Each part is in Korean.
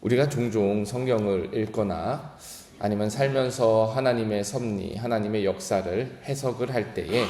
우리가 종종 성경을 읽거나 아니면 살면서 하나님의 섭리, 하나님의 역사를 해석을 할 때에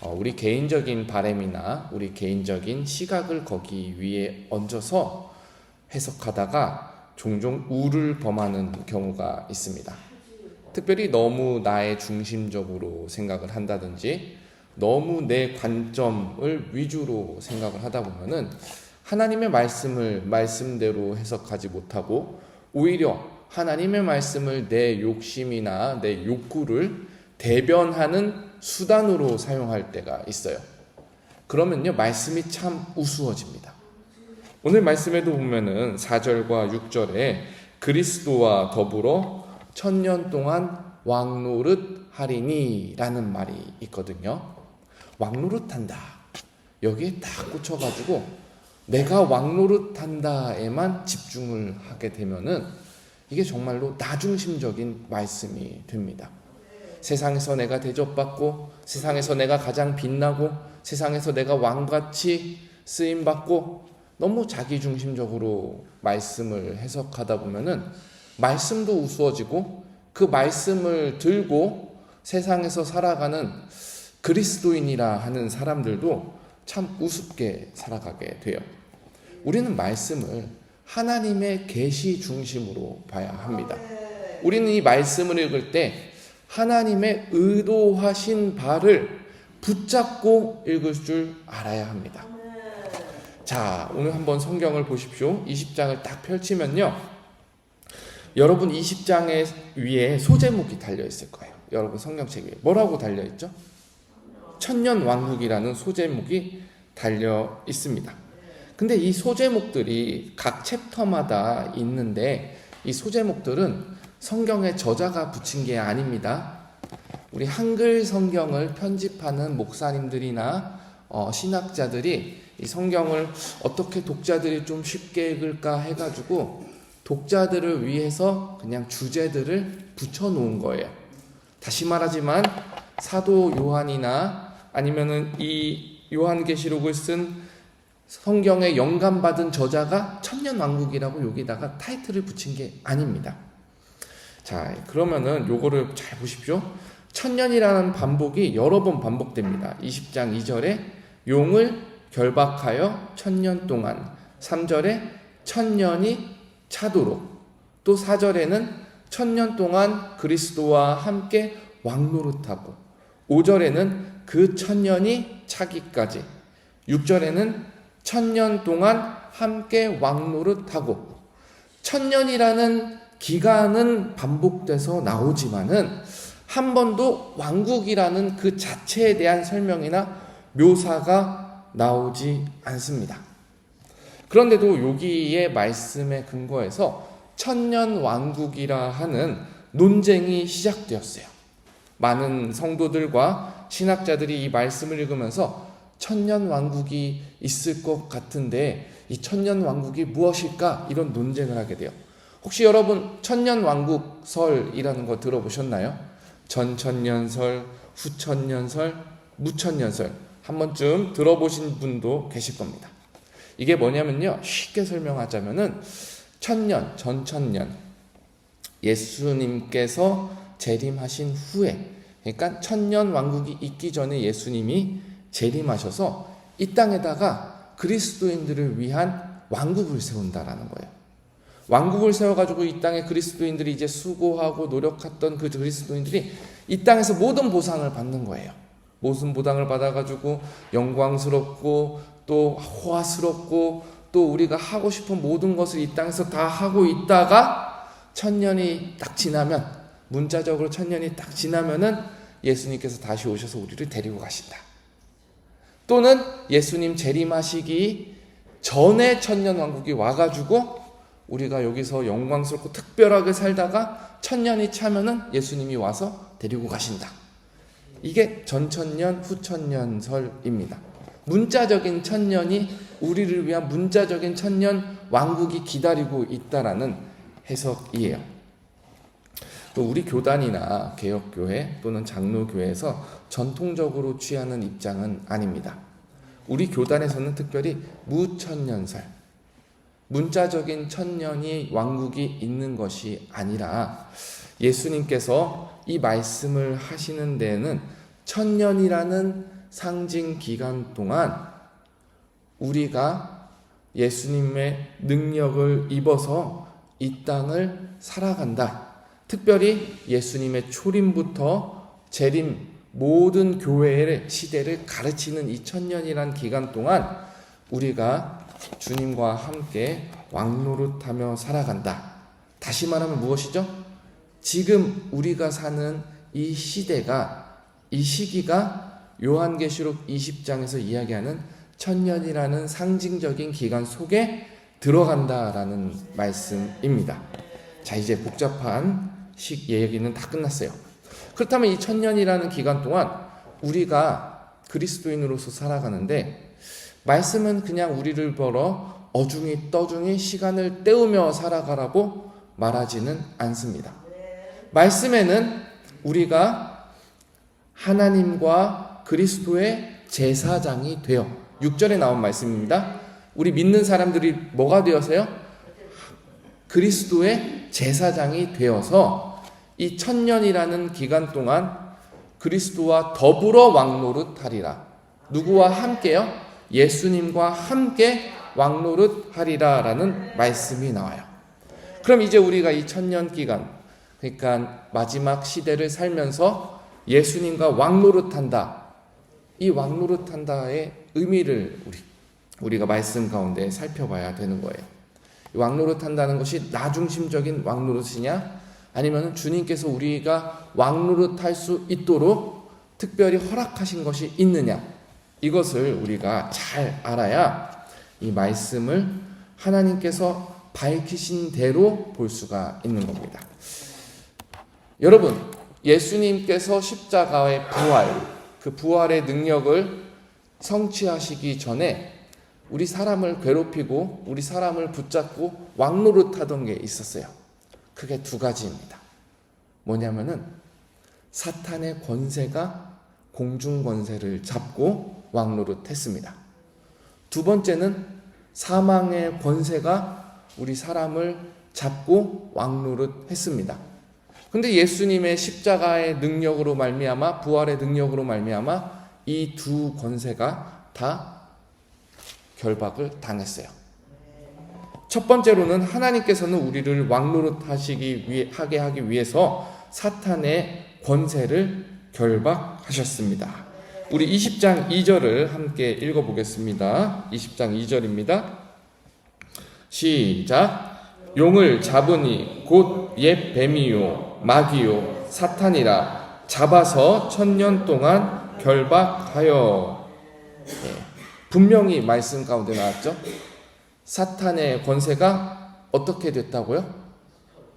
어, 우리 개인적인 바램이나 우리 개인적인 시각을 거기 위에 얹어서 해석하다가 종종 우를 범하는 경우가 있습니다. 특별히 너무 나의 중심적으로 생각을 한다든지 너무 내 관점을 위주로 생각을 하다 보면은 하나님의 말씀을 말씀대로 해석하지 못하고 오히려 하나님의 말씀을 내 욕심이나 내 욕구를 대변하는 수단으로 사용할 때가 있어요. 그러면요, 말씀이 참 우스워집니다. 오늘 말씀에도 보면은 4절과 6절에 그리스도와 더불어 천년 동안 왕노릇 하리니라는 말이 있거든요. 왕노릇 한다. 여기에 딱 꽂혀가지고 내가 왕노릇한다에만 집중을 하게 되면은 이게 정말로 나중심적인 말씀이 됩니다. 세상에서 내가 대접받고 세상에서 내가 가장 빛나고 세상에서 내가 왕같이 쓰임 받고 너무 자기 중심적으로 말씀을 해석하다 보면은 말씀도 우스워지고 그 말씀을 들고 세상에서 살아가는 그리스도인이라 하는 사람들도 참 우습게 살아가게 돼요. 우리는 말씀을 하나님의 계시 중심으로 봐야 합니다. 우리는 이 말씀을 읽을 때 하나님의 의도하신 바를 붙잡고 읽을 줄 알아야 합니다. 자, 오늘 한번 성경을 보십시오. 20장을 딱 펼치면요. 여러분 20장의 위에 소제목이 달려 있을 거예요. 여러분 성경책 위에 뭐라고 달려 있죠? 천년 왕국이라는 소제목이 달려 있습니다. 근데 이 소제목들이 각 챕터마다 있는데 이 소제목들은 성경의 저자가 붙인 게 아닙니다. 우리 한글 성경을 편집하는 목사님들이나 어, 신학자들이 이 성경을 어떻게 독자들이 좀 쉽게 읽을까 해가지고 독자들을 위해서 그냥 주제들을 붙여놓은 거예요. 다시 말하지만 사도 요한이나 아니면은 이 요한계시록을 쓴 성경에 영감 받은 저자가 천년 왕국이라고 여기다가 타이틀을 붙인 게 아닙니다. 자, 그러면은 요거를 잘 보십시오. 천년이라는 반복이 여러 번 반복됩니다. 20장 2절에 용을 결박하여 천년 동안 3절에 천년이 차도록 또 4절에는 천년 동안 그리스도와 함께 왕노릇하고 5절에는 그 천년이 차기까지 6절에는 천년 동안 함께 왕노릇하고 천년이라는 기간은 반복돼서 나오지만은 한 번도 왕국이라는 그 자체에 대한 설명이나 묘사가 나오지 않습니다. 그런데도 여기의 말씀에 근거해서 천년 왕국이라 하는 논쟁이 시작되었어요. 많은 성도들과 신학자들이 이 말씀을 읽으면서 천년 왕국이 있을 것 같은데 이 천년 왕국이 무엇일까 이런 논쟁을 하게 돼요. 혹시 여러분 천년 왕국 설이라는 거 들어보셨나요? 전천년설, 후천년설, 무천년설 한 번쯤 들어보신 분도 계실 겁니다. 이게 뭐냐면요. 쉽게 설명하자면은 천년, 전천년 예수님께서 재림하신 후에 그러니까 천년 왕국이 있기 전에 예수님이 재림하셔서 이 땅에다가 그리스도인들을 위한 왕국을 세운다라는 거예요. 왕국을 세워가지고 이 땅에 그리스도인들이 이제 수고하고 노력했던 그 그리스도인들이 이 땅에서 모든 보상을 받는 거예요. 모든 보상을 받아가지고 영광스럽고 또 호화스럽고 또 우리가 하고 싶은 모든 것을 이 땅에서 다 하고 있다가 천년이 딱 지나면 문자적으로 천년이 딱 지나면은 예수님께서 다시 오셔서 우리를 데리고 가신다. 또는 예수님 재림하시기 전에 천년 왕국이 와가지고 우리가 여기서 영광스럽고 특별하게 살다가 천년이 차면은 예수님이 와서 데리고 가신다. 이게 전천년, 후천년설입니다. 문자적인 천년이 우리를 위한 문자적인 천년 왕국이 기다리고 있다라는 해석이에요. 또 우리 교단이나 개혁교회 또는 장로교회에서 전통적으로 취하는 입장은 아닙니다. 우리 교단에서는 특별히 무천년설, 문자적인 천년이 왕국이 있는 것이 아니라 예수님께서 이 말씀을 하시는 데에는 천년이라는 상징 기간 동안 우리가 예수님의 능력을 입어서 이 땅을 살아간다. 특별히 예수님의 초림부터 재림 모든 교회의 시대를 가르치는 이 천년이란 기간 동안 우리가 주님과 함께 왕노릇하며 살아간다. 다시 말하면 무엇이죠? 지금 우리가 사는 이 시대가 이 시기가 요한계시록 20장에서 이야기하는 천년이라는 상징적인 기간 속에 들어간다라는 말씀입니다. 자, 이제 복잡한 식 얘기는 다 끝났어요. 그렇다면 이 천년이라는 기간 동안 우리가 그리스도인으로서 살아가는데 말씀은 그냥 우리를 벌어 어중이 떠중이 시간을 때우며 살아가라고 말하지는 않습니다. 말씀에는 우리가 하나님과 그리스도의 제사장이 되어 6절에 나온 말씀입니다. 우리 믿는 사람들이 뭐가 되어서요? 그리스도의 제사장이 되어서 이 천년이라는 기간 동안 그리스도와 더불어 왕노릇 하리라. 누구와 함께요? 예수님과 함께 왕노릇 하리라라는 말씀이 나와요. 그럼 이제 우리가 이 천년 기간, 그러니까 마지막 시대를 살면서 예수님과 왕노릇 한다. 이 왕노릇 한다의 의미를 우리 우리가 말씀 가운데 살펴봐야 되는 거예요. 왕노릇 한다는 것이 나 중심적인 왕노릇이냐, 아니면 주님께서 우리가 왕노릇 할 수 있도록 특별히 허락하신 것이 있느냐, 이것을 우리가 잘 알아야 이 말씀을 하나님께서 밝히신 대로 볼 수가 있는 겁니다. 여러분, 예수님께서 십자가의 부활, 그 부활의 능력을 성취하시기 전에 우리 사람을 괴롭히고 우리 사람을 붙잡고 왕노릇하던 게 있었어요. 그게 두 가지입니다. 뭐냐면은 사탄의 권세가 공중 권세를 잡고 왕노릇했습니다. 두 번째는 사망의 권세가 우리 사람을 잡고 왕노릇했습니다. 근데 예수님의 십자가의 능력으로 말미암아 부활의 능력으로 말미암아 이 두 권세가 다 결박을 당했어요. 첫 번째로는 하나님께서는 우리를 왕노릇 하시기 위해 하게 하기 위해서 사탄의 권세를 결박하셨습니다. 우리 20장 2절을 함께 읽어 보겠습니다. 20장 2절입니다. 시작. 용을 잡으니 곧 옛 뱀이요 마귀요 사탄이라 잡아서 천년 동안 결박하여 예, 분명히 말씀 가운데 나왔죠. 사탄의 권세가 어떻게 됐다고요?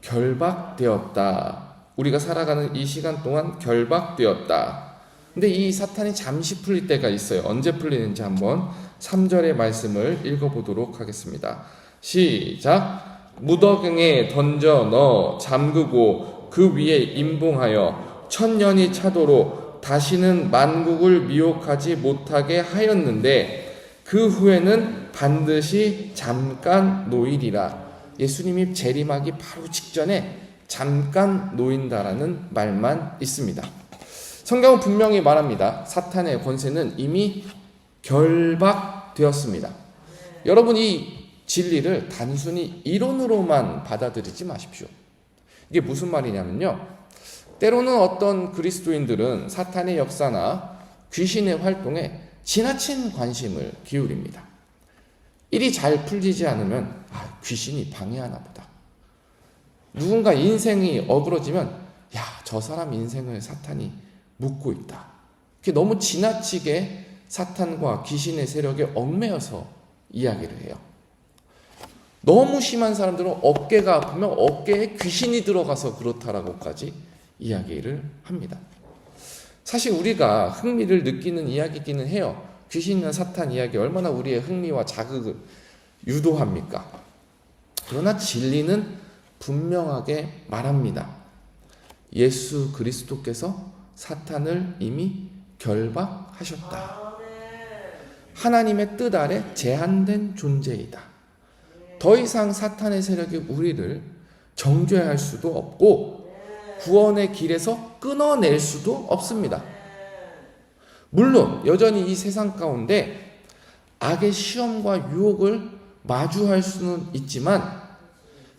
결박되었다. 우리가 살아가는 이 시간 동안 결박되었다. 근데 이 사탄이 잠시 풀릴 때가 있어요. 언제 풀리는지 한번 3절의 말씀을 읽어보도록 하겠습니다. 시작. 무더경에 던져 넣어 잠그고 그 위에 임봉하여 천년이 차도록 다시는 만국을 미혹하지 못하게 하였는데 그 후에는 반드시 잠깐 노일이라. 예수님이 재림하기 바로 직전에 잠깐 놓인다라는 말만 있습니다. 성경은 분명히 말합니다. 사탄의 권세는 이미 결박되었습니다. 여러분 이 진리를 단순히 이론으로만 받아들이지 마십시오. 이게 무슨 말이냐면요. 때로는 어떤 그리스도인들은 사탄의 역사나 귀신의 활동에 지나친 관심을 기울입니다. 일이 잘 풀리지 않으면 아, 귀신이 방해하나 보다. 누군가 인생이 어그러지면 야, 저 사람 인생을 사탄이 묶고 있다. 그게 너무 지나치게 사탄과 귀신의 세력에 얽매여서 이야기를 해요. 너무 심한 사람들은 어깨가 아프면 어깨에 귀신이 들어가서 그렇다라고까지 이야기를 합니다. 사실 우리가 흥미를 느끼는 이야기기는 해요. 귀신이나 사탄 이야기 얼마나 우리의 흥미와 자극을 유도합니까? 그러나 진리는 분명하게 말합니다. 예수 그리스도께서 사탄을 이미 결박하셨다. 하나님의 뜻 아래 제한된 존재이다. 더 이상 사탄의 세력이 우리를 정죄할 수도 없고 구원의 길에서 끊어낼 수도 없습니다. 물론 여전히 이 세상 가운데 악의 시험과 유혹을 마주할 수는 있지만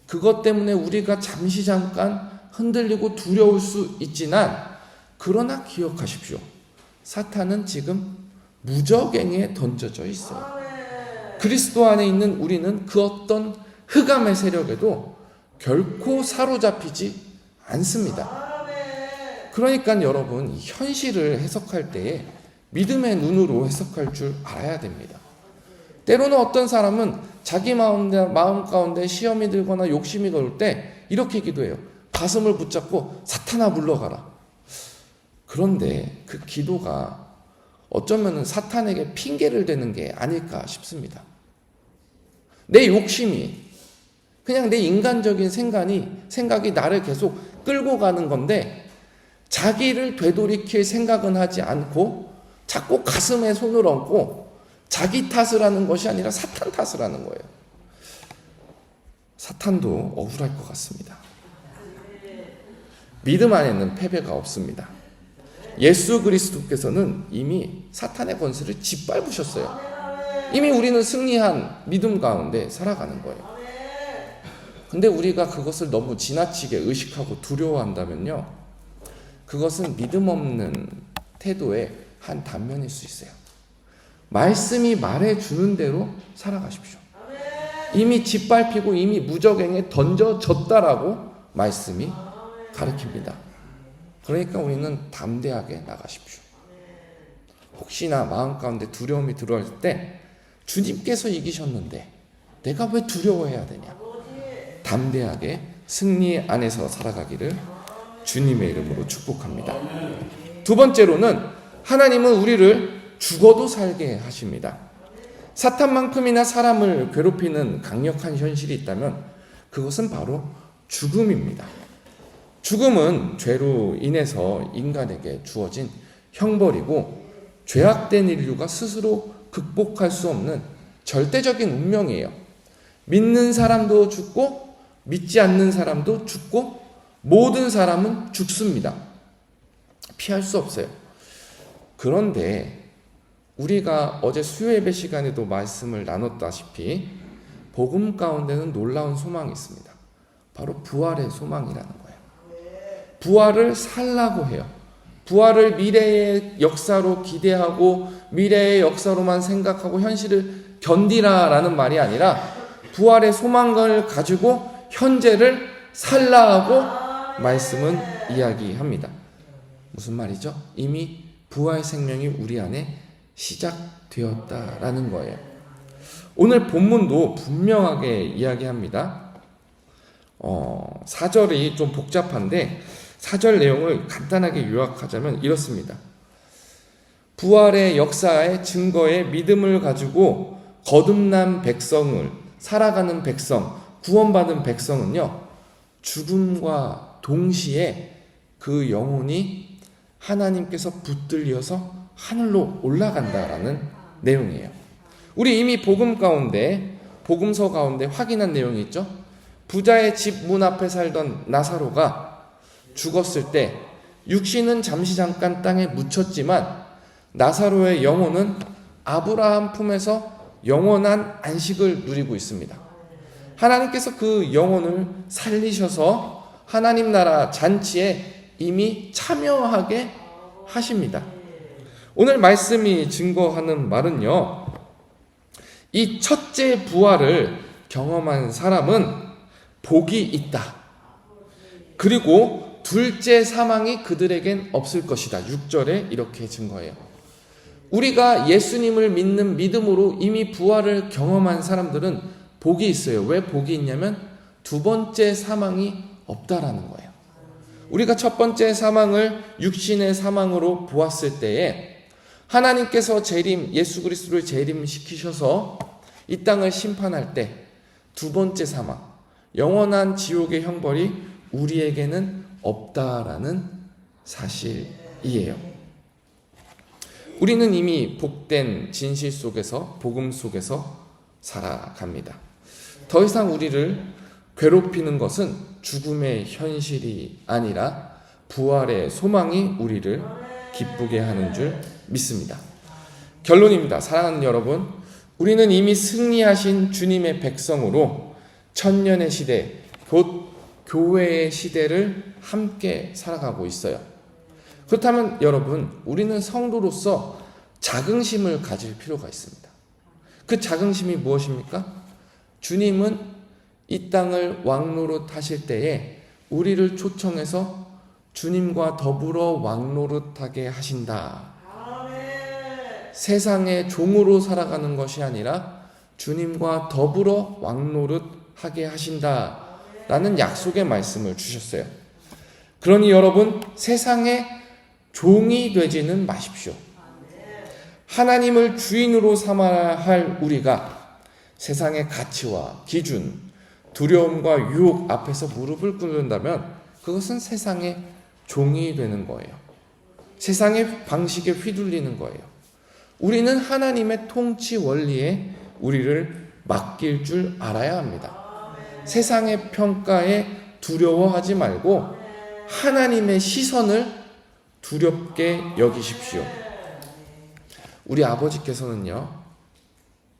그것 때문에 우리가 잠시 잠깐 흔들리고 두려울 수 있지만 그러나 기억하십시오. 사탄은 지금 무적행에 던져져 있어요. 그리스도 안에 있는 우리는 그 어떤 흑암의 세력에도 결코 사로잡히지 않습니다. 그러니까 여러분 이 현실을 해석할 때에 믿음의 눈으로 해석할 줄 알아야 됩니다. 때로는 어떤 사람은 자기 마음, 마음 가운데 시험이 들거나 욕심이 걸 때 이렇게 기도해요. 가슴을 붙잡고 사탄아 물러가라. 그런데 그 기도가 어쩌면 사탄에게 핑계를 대는 게 아닐까 싶습니다. 내 욕심이 그냥 내 인간적인 생각이 생각이 나를 계속 끌고 가는 건데 자기를 되돌이킬 생각은 하지 않고 자꾸 가슴에 손을 얹고 자기 탓을 하는 것이 아니라 사탄 탓을 하는 거예요. 사탄도 억울할 것 같습니다. 믿음 안에는 패배가 없습니다. 예수 그리스도께서는 이미 사탄의 권세를 짓밟으셨어요. 이미 우리는 승리한 믿음 가운데 살아가는 거예요. 근데 우리가 그것을 너무 지나치게 의식하고 두려워한다면요. 그것은 믿음 없는 태도의 한 단면일 수 있어요. 말씀이 말해 주는 대로 살아가십시오. 이미 짓밟히고 이미 무적행에 던져졌다라고 말씀이 가르칩니다. 그러니까 우리는 담대하게 나가십시오. 혹시나 마음 가운데 두려움이 들어올 때 주님께서 이기셨는데 내가 왜 두려워해야 되냐? 담대하게 승리 안에서 살아가기를 주님의 이름으로 축복합니다. 두 번째로는 하나님은 우리를 죽어도 살게 하십니다. 사탄만큼이나 사람을 괴롭히는 강력한 현실이 있다면 그것은 바로 죽음입니다. 죽음은 죄로 인해서 인간에게 주어진 형벌이고 죄악된 인류가 스스로 극복할 수 없는 절대적인 운명이에요. 믿는 사람도 죽고 믿지 않는 사람도 죽고 모든 사람은 죽습니다. 피할 수 없어요. 그런데 우리가 어제 수요예배 시간에도 말씀을 나눴다시피 복음 가운데는 놀라운 소망이 있습니다. 바로 부활의 소망이라는 거예요. 부활을 살라고 해요. 부활을 미래의 역사로 기대하고 미래의 역사로만 생각하고 현실을 견디라라는 말이 아니라 부활의 소망을 가지고 현재를 살라하고 말씀은 이야기합니다. 무슨 말이죠? 이미 부활 생명이 우리 안에 시작되었다라는 거예요. 오늘 본문도 분명하게 이야기합니다. 어, 사절이 좀 복잡한데 사절 내용을 간단하게 요약하자면 이렇습니다. 부활의 역사의 증거에 믿음을 가지고 거듭난 백성을 살아가는 백성, 구원받은 백성은요, 죽음과 동시에 그 영혼이 하나님께서 붙들려서 하늘로 올라간다라는 내용이에요. 우리 이미 복음 가운데, 복음서 가운데 확인한 내용이 있죠? 부자의 집 문 앞에 살던 나사로가 죽었을 때 육신은 잠시 잠깐 땅에 묻혔지만 나사로의 영혼은 아브라함 품에서 영원한 안식을 누리고 있습니다. 하나님께서 그 영혼을 살리셔서 하나님 나라 잔치에 이미 참여하게 하십니다. 오늘 말씀이 증거하는 말은요. 이 첫째 부활을 경험한 사람은 복이 있다. 그리고 둘째 사망이 그들에겐 없을 것이다. 6절에 이렇게 증거해요. 우리가 예수님을 믿는 믿음으로 이미 부활을 경험한 사람들은 복이 있어요. 왜 복이 있냐면 두 번째 사망이 없다라는 거예요. 우리가 첫 번째 사망을 육신의 사망으로 보았을 때에 하나님께서 재림 예수 그리스도를 재림시키셔서 이 땅을 심판할 때 두 번째 사망 영원한 지옥의 형벌이 우리에게는 없다라는 사실이에요. 우리는 이미 복된 진실 속에서 복음 속에서 살아갑니다. 더 이상 우리를 괴롭히는 것은 죽음의 현실이 아니라 부활의 소망이 우리를 기쁘게 하는 줄 믿습니다. 결론입니다. 사랑하는 여러분, 우리는 이미 승리하신 주님의 백성으로 천년의 시대, 곧 교회의 시대를 함께 살아가고 있어요. 그렇다면 여러분, 우리는 성도로서 자긍심을 가질 필요가 있습니다. 그 자긍심이 무엇입니까? 주님은 이 땅을 왕노릇 하실 때에 우리를 초청해서 주님과 더불어 왕노릇하게 하신다. 세상의 종으로 살아가는 것이 아니라 주님과 더불어 왕노릇 하게 하신다. 라는 약속의 말씀을 주셨어요. 그러니 여러분, 세상의 종이 되지는 마십시오. 하나님을 주인으로 삼아야 할 우리가 세상의 가치와 기준, 두려움과 유혹 앞에서 무릎을 꿇는다면 그것은 세상의 종이 되는 거예요. 세상의 방식에 휘둘리는 거예요. 우리는 하나님의 통치 원리에 우리를 맡길 줄 알아야 합니다. 세상의 평가에 두려워하지 말고 하나님의 시선을 두렵게 여기십시오. 우리 아버지께서는요,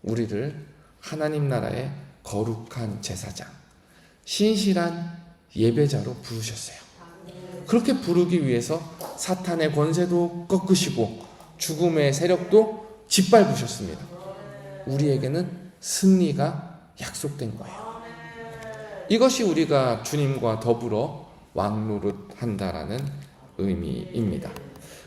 우리를 하나님 나라의 거룩한 제사장, 신실한 예배자로 부르셨어요. 그렇게 부르기 위해서 사탄의 권세도 꺾으시고 죽음의 세력도 짓밟으셨습니다. 우리에게는 승리가 약속된 거예요. 이것이 우리가 주님과 더불어 왕노릇 한다라는 의미입니다.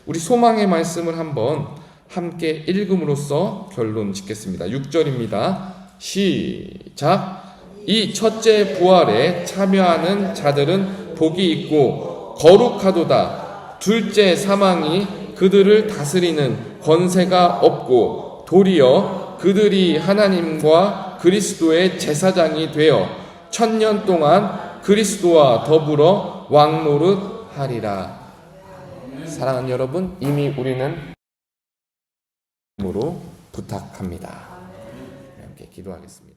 우리 소망의 말씀을 한번 함께 읽음으로써 결론 짓겠습니다. 6절입니다. 시작. 이 첫째 부활에 참여하는 자들은 복이 있고 거룩하도다. 둘째 사망이 그들을 다스리는 권세가 없고 도리어 그들이 하나님과 그리스도의 제사장이 되어 천년 동안 그리스도와 더불어 왕노릇 하리라. 사랑하는 여러분, 이미 우리는 으로 부탁합니다. 기도하겠습니다.